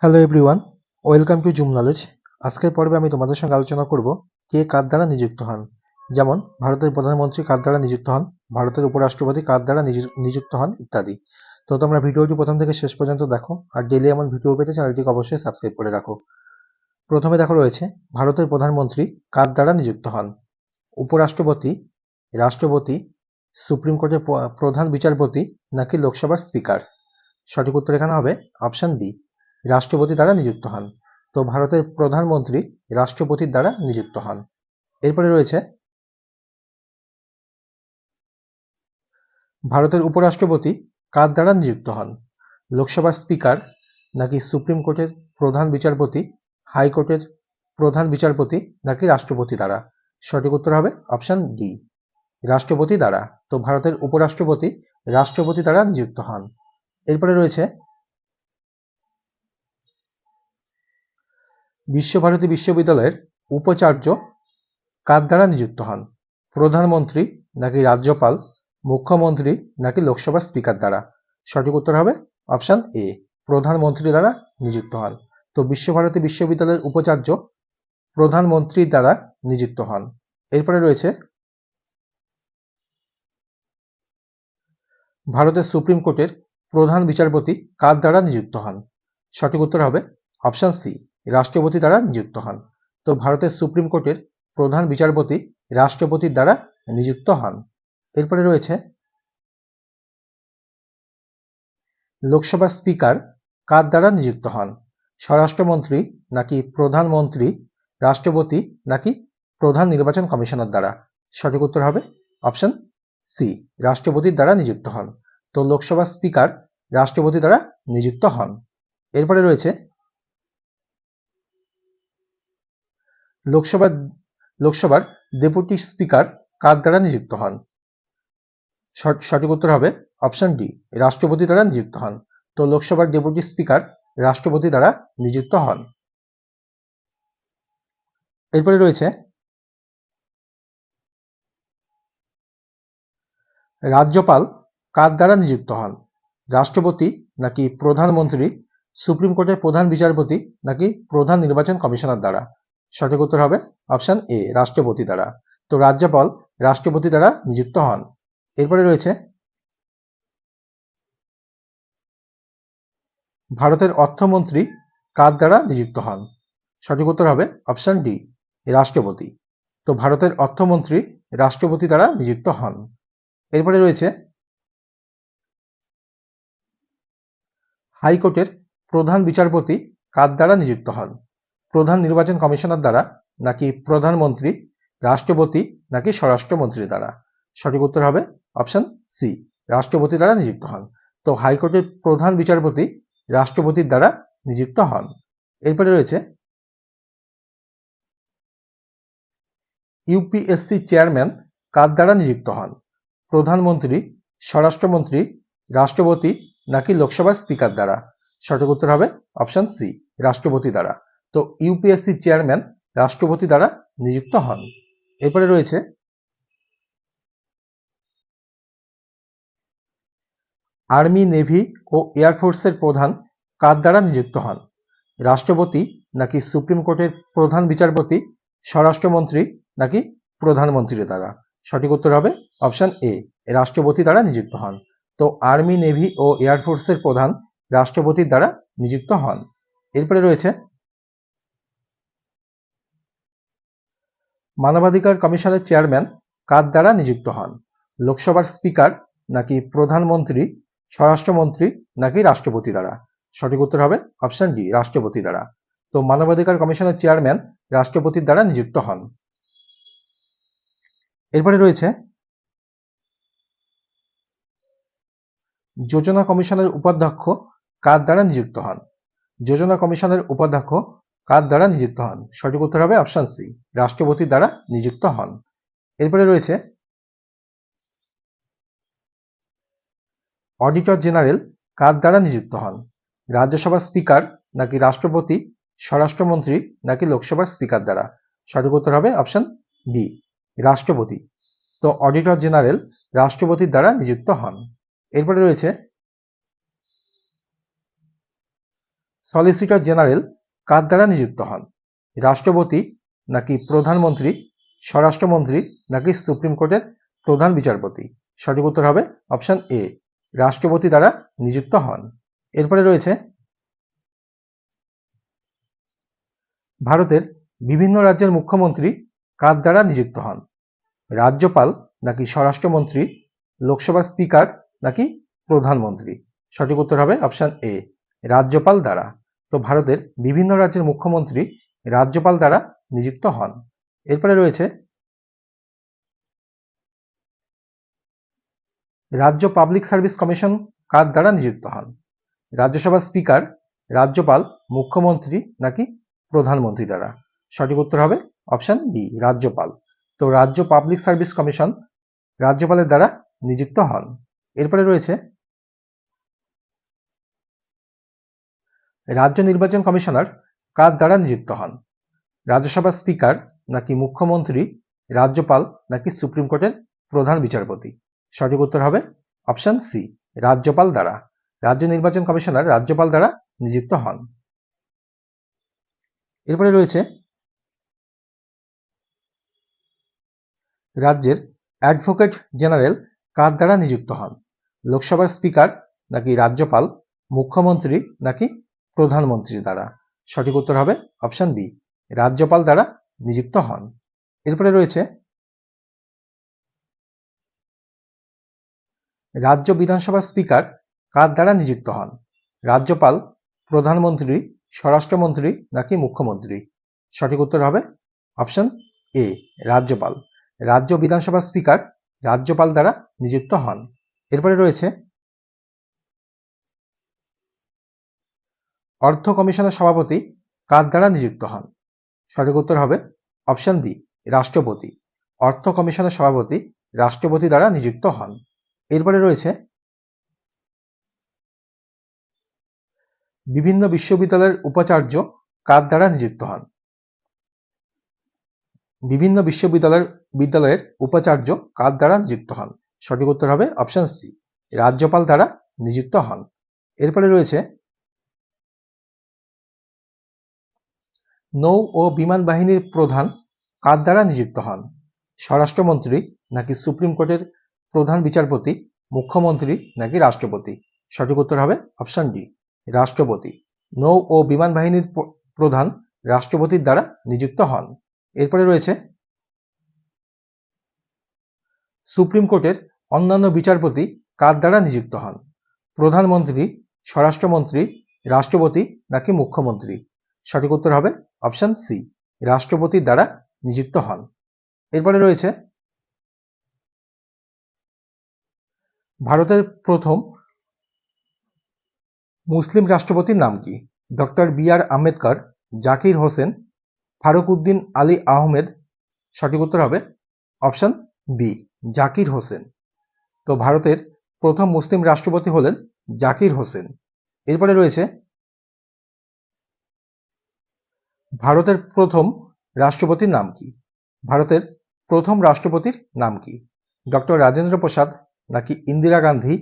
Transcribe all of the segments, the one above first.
Hello everyone welcome to Zoom Knowledge আজকের পর্বে আমি তোমাদের সঙ্গে আলোচনা করব কে কার দ্বারা নিযুক্ত হন। যেমন, ভারতের প্রধানমন্ত্রী কার দ্বারা নিযুক্ত হন, ভারতের উপরাষ্ট্রপতি কার দ্বারা নিযু- নিযুক্ত হন ইত্যাদি। তো তোমরা ভিডিওটি প্রথম থেকে শেষ পর্যন্ত দেখো আর ডেলি এমন ভিডিও পেতে চ্যানেলটিকে অবশ্যই সাবস্ক্রাইব করে রাখো। প্রথমে দেখো রয়েছে, ভারতের প্রধানমন্ত্রী কার দ্বারা নিযুক্ত হন? উপরাষ্ট্রপতি, রাষ্ট্রপতি, সুপ্রিম কোর্টের প্রধান বিচারপতি নাকি লোকসভার স্পিকার? সঠিক উত্তর এখানে হবে অপশন বি রাষ্ট্রপতি দ্বারা নিযুক্ত হন। তো ভারতের প্রধানমন্ত্রী রাষ্ট্রপতির দ্বারা নিযুক্ত হন। এরপরে রয়েছে ভারতের উপরাষ্ট্রপতি কার দ্বারা নিযুক্ত হন? লোকসভার স্পিকার নাকি সুপ্রিম কোর্টের প্রধান বিচারপতি, হাইকোর্টের প্রধান বিচারপতি নাকি রাষ্ট্রপতি দ্বারা? সঠিক উত্তর হবে অপশন ডি, রাষ্ট্রপতি দ্বারা। তো ভারতের উপরাষ্ট্রপতি রাষ্ট্রপতি দ্বারা নিযুক্ত হন। এরপরে রয়েছে বিশ্বভারতী বিশ্ববিদ্যালয়ের উপাচার্য কার দ্বারা নিযুক্ত হন? প্রধানমন্ত্রী নাকি রাজ্যপাল? মুখ্যমন্ত্রী নাকি লোকসভার স্পিকার দ্বারা? সঠিক উত্তর হবে অপশন এ, প্রধানমন্ত্রী দ্বারা নিযুক্ত হন। তো বিশ্বভারতী বিশ্ববিদ্যালয়ের উপাচার্য প্রধানমন্ত্রী দ্বারা নিযুক্ত হন। এরপরে রয়েছে ভারতের সুপ্রিম কোর্টের প্রধান বিচারপতি কার দ্বারা নিযুক্ত হন? সঠিক উত্তর হবে অপশন সি রাষ্ট্রপতি দ্বারা নিযুক্ত হন। তো ভারতের সুপ্রিম কোর্টের প্রধান বিচারপতি রাষ্ট্রপতির দ্বারা নিযুক্ত হন। এরপরে রয়েছে লোকসভার স্পিকার কার দ্বারা নিযুক্ত হন? স্বরাষ্ট্রমন্ত্রী নাকি প্রধানমন্ত্রী, রাষ্ট্রপতি নাকি প্রধান নির্বাচন কমিশনার দ্বারা? সঠিক উত্তর হবে অপশন সি, রাষ্ট্রপতির দ্বারা নিযুক্ত হন। তো লোকসভার স্পিকার রাষ্ট্রপতি দ্বারা নিযুক্ত হন। এরপরে রয়েছে লোকসভার লোকসভার ডেপুটি স্পিকার কার দ্বারা নিযুক্ত হন? সঠ- সঠিক উত্তর হবে অপশন ডি, রাষ্ট্রপতি দ্বারা নিযুক্ত হন। তো লোকসভার ডেপুটি স্পিকার রাষ্ট্রপতি দ্বারা নিযুক্ত হন। এরপরে রয়েছে রাজ্যপাল কার দ্বারা নিযুক্ত হন? রাষ্ট্রপতি নাকি প্রধানমন্ত্রী, সুপ্রিম কোর্টের প্রধান বিচারপতি নাকি প্রধান নির্বাচন কমিশনার দ্বারা? সঠিক উত্তর হবে অপশন এ, রাষ্ট্রপতি দ্বারা। তো রাজ্যপাল রাষ্ট্রপতি দ্বারা নিযুক্ত হন। এরপরে রয়েছে ভারতের অর্থমন্ত্রী কার দ্বারা নিযুক্ত হন? সঠিক উত্তর হবে অপশন ডি, রাষ্ট্রপতি। তো ভারতের অর্থমন্ত্রী রাষ্ট্রপতি দ্বারা নিযুক্ত হন। এরপরে রয়েছে হাইকোর্টের প্রধান বিচারপতি কার দ্বারা নিযুক্ত হন? প্রধান নির্বাচন কমিশনার দ্বারা নাকি প্রধানমন্ত্রী, রাষ্ট্রপতি নাকি স্বরাষ্ট্রমন্ত্রী দ্বারা? সঠিক উত্তর হবে অপশন সি, রাষ্ট্রপতি দ্বারা নিযুক্ত হন। তো হাইকোর্টের প্রধান বিচারপতি রাষ্ট্রপতির দ্বারা নিযুক্ত হন। এরপরে রয়েছে ইউপিএসসি চেয়ারম্যান কার দ্বারা নিযুক্ত হন? প্রধানমন্ত্রী, স্বরাষ্ট্রমন্ত্রী, রাষ্ট্রপতি নাকি লোকসভার স্পিকার দ্বারা? সঠিক উত্তর হবে অপশন সি, রাষ্ট্রপতি দ্বারা। তো ইউপিএসসি চেয়ারম্যান রাষ্ট্রপতি দ্বারা নিযুক্ত হন। এরপরে রয়েছে আর্মি, নেভি ও এয়ারফোর্সের প্রধান কার দ্বারা নিযুক্ত হন? রাষ্ট্রপতি নাকি সুপ্রিম কোর্টের প্রধান বিচারপতি, স্বরাষ্ট্রমন্ত্রী নাকি প্রধানমন্ত্রীর দ্বারা? সঠিক উত্তর হবে অপশন এ, রাষ্ট্রপতি দ্বারা নিযুক্ত হন। তো আর্মি, নেভি ও এয়ারফোর্সের প্রধান রাষ্ট্রপতির দ্বারা নিযুক্ত হন। এরপরে রয়েছে মানবাধিকার কমিশনের চেয়ারম্যান কার দ্বারা নিযুক্ত হন? লোকসভার স্পিকার নাকি প্রধানমন্ত্রী, স্বরাষ্ট্রমন্ত্রী নাকি রাষ্ট্রপতি দ্বারা? সঠিক উত্তর হবে অপশন ডি, রাষ্ট্রপতি দ্বারা। তো মানবাধিকার কমিশনের চেয়ারম্যান রাষ্ট্রপতির দ্বারা নিযুক্ত হন। এরপরে রয়েছে যোজনা কমিশনের উপাধ্যক্ষ কার দ্বারা নিযুক্ত হন? যোজনা কমিশনের উপাধ্যক্ষ কার দ্বারা নিযুক্ত হন? সঠিক উত্তর হবে অপশন সি। রাষ্ট্রপতির দ্বারা নিযুক্ত হন। এরপরে রয়েছে অডিটর জেনারেল কার দ্বারা নিযুক্ত হন? রাজ্যসভার স্পিকার নাকি রাষ্ট্রপতি, স্বরাষ্ট্রমন্ত্রী নাকি লোকসভার স্পিকার দ্বারা? সঠিক উত্তর হবে অপশন বি, রাষ্ট্রপতি। তো অডিটর জেনারেল রাষ্ট্রপতির দ্বারা নিযুক্ত হন। এরপরে রয়েছে সলিসিটর জেনারেল কার দ্বারা নিযুক্ত হন? রাষ্ট্রপতি নাকি প্রধানমন্ত্রী, স্বরাষ্ট্রমন্ত্রী নাকি সুপ্রিম কোর্টের প্রধান বিচারপতি? সঠিক উত্তর হবে অপশন এ, রাষ্ট্রপতি দ্বারা নিযুক্ত হন। এরপরে রয়েছে, ভারতের বিভিন্ন রাজ্যের মুখ্যমন্ত্রী কার দ্বারা নিযুক্ত হন? রাজ্যপাল নাকি স্বরাষ্ট্রমন্ত্রী, লোকসভার স্পিকার নাকি প্রধানমন্ত্রী? সঠিক উত্তর হবে অপশন এ, রাজ্যপাল দ্বারা। তো ভারতের বিভিন্ন রাজ্যের মুখ্যমন্ত্রী রাজ্যপাল দ্বারা নিযুক্ত হন। এরপরে রয়েছে রাজ্য পাবলিক সার্ভিস কমিশন কার দ্বারা নিযুক্ত হন? রাজ্যসভার স্পিকার, রাজ্যপাল, মুখ্যমন্ত্রী নাকি প্রধানমন্ত্রী দ্বারা? সঠিক উত্তর হবে অপশন বি রাজ্যপাল। তো রাজ্য পাবলিক সার্ভিস কমিশন রাজ্যপালের দ্বারা নিযুক্ত হন। এরপরে রয়েছে রাজ্য নির্বাচন কমিশনার কার দ্বারা নিযুক্ত হন। রাজ্যসভার স্পিকার নাকি মুখ্যমন্ত্রী, রাজ্যপাল নাকি সুপ্রিম কোর্টের প্রধান বিচারপতি? সঠিক উত্তর হবে অপশন সি, রাজ্যপাল দ্বারা। রাজ্য নির্বাচন কমিশনার রাজ্যপাল দ্বারা নিযুক্ত হন। এরপরে রয়েছে রাজ্যের অ্যাডভোকেট জেনারেল কার দ্বারা নিযুক্ত হন। লোকসভার স্পিকার নাকি রাজ্যপাল, মুখ্যমন্ত্রী নাকি প্রধানমন্ত্রী দ্বারা। সঠিক উত্তর হবে অপশন বি, রাজ্যপাল দ্বারা নিযুক্ত হন। এরপরে রয়েছে, রাজ্য বিধানসভার স্পিকার কার দ্বারা নিযুক্ত হন? রাজ্যপাল, প্রধানমন্ত্রী, স্বরাষ্ট্রমন্ত্রী নাকি মুখ্যমন্ত্রী? সঠিক উত্তর হবে অপশন এ, রাজ্যপাল। রাজ্য বিধানসভার স্পিকার রাজ্যপাল দ্বারা নিযুক্ত হন। এরপরে রয়েছে অর্থ কমিশনের সভাপতি কার দ্বারা নিযুক্ত হন। সঠিক উত্তর হবে অপশন বি, রাষ্ট্রপতি। অর্থ কমিশনের সভাপতি রাষ্ট্রপতি দ্বারা নিযুক্ত হন। এরপরে রয়েছে বিভিন্ন বিশ্ববিদ্যালয়ের উপাচার্য কার দ্বারা নিযুক্ত হন। বিভিন্ন বিশ্ববিদ্যালয়ের বিদ্যালয়ের উপাচার্য কার দ্বারা নিযুক্ত হন। সঠিক উত্তর হবে অপশন সি, রাজ্যপাল দ্বারা নিযুক্ত হন। এরপরে রয়েছে নৌ ও বিমান বাহিনীর প্রধান কার দ্বারা নিযুক্ত হন? স্বরাষ্ট্রমন্ত্রী নাকি সুপ্রিম কোর্টের প্রধান বিচারপতি, মুখ্যমন্ত্রী নাকি রাষ্ট্রপতি? সঠিক উত্তর হবে অপশন ডি, রাষ্ট্রপতি। নৌ ও বিমান বাহিনীর প্রধান রাষ্ট্রপতির দ্বারা নিযুক্ত হন। এরপরে রয়েছে সুপ্রিম কোর্টের অন্যান্য বিচারপতি কার দ্বারা নিযুক্ত হন? প্রধানমন্ত্রী, স্বরাষ্ট্রমন্ত্রী, রাষ্ট্রপতি নাকি মুখ্যমন্ত্রী? সঠিক উত্তর হবে অপশন সি রাষ্ট্রপতির দ্বারা নিযুক্ত হন। এরপরে রয়েছে, ভারতের প্রথম মুসলিম রাষ্ট্রপতির নাম কি? Doctor B R Ambedkar, Zakir Hussain, Farooq Uddin Ali Ahmed. সঠিক উত্তর হবে অপশন বি, জাকির হোসেন। তো ভারতের প্রথম মুসলিম রাষ্ট্রপতি হলেন জাকির হোসেন। এরপরে রয়েছে ভারতের প্রথম রাষ্ট্রপতির নাম কি? ভারতের প্রথম রাষ্ট্রপতির নাম কি? ডক্টর রাজেন্দ্র প্রসাদ নাকি ইন্দিরা গান্ধী,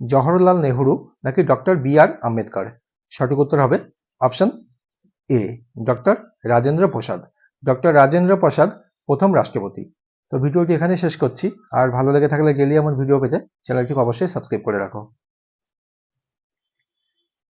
জওহরলাল নেহরু নাকি ডক্টর বি আর আম্বেদকর? সঠিক উত্তর হবে option A doctor Rajendra Prasad. Doctor Rajendra Prasad প্রথম রাষ্ট্রপতি। তো ভিডিওটি এখানে শেষ করছি। আর ভালো লেগে থাকলে গেলে আমার ভিডিও পেতে চ্যানেলটিকে অবশ্যই সাবস্ক্রাইব করে রাখো।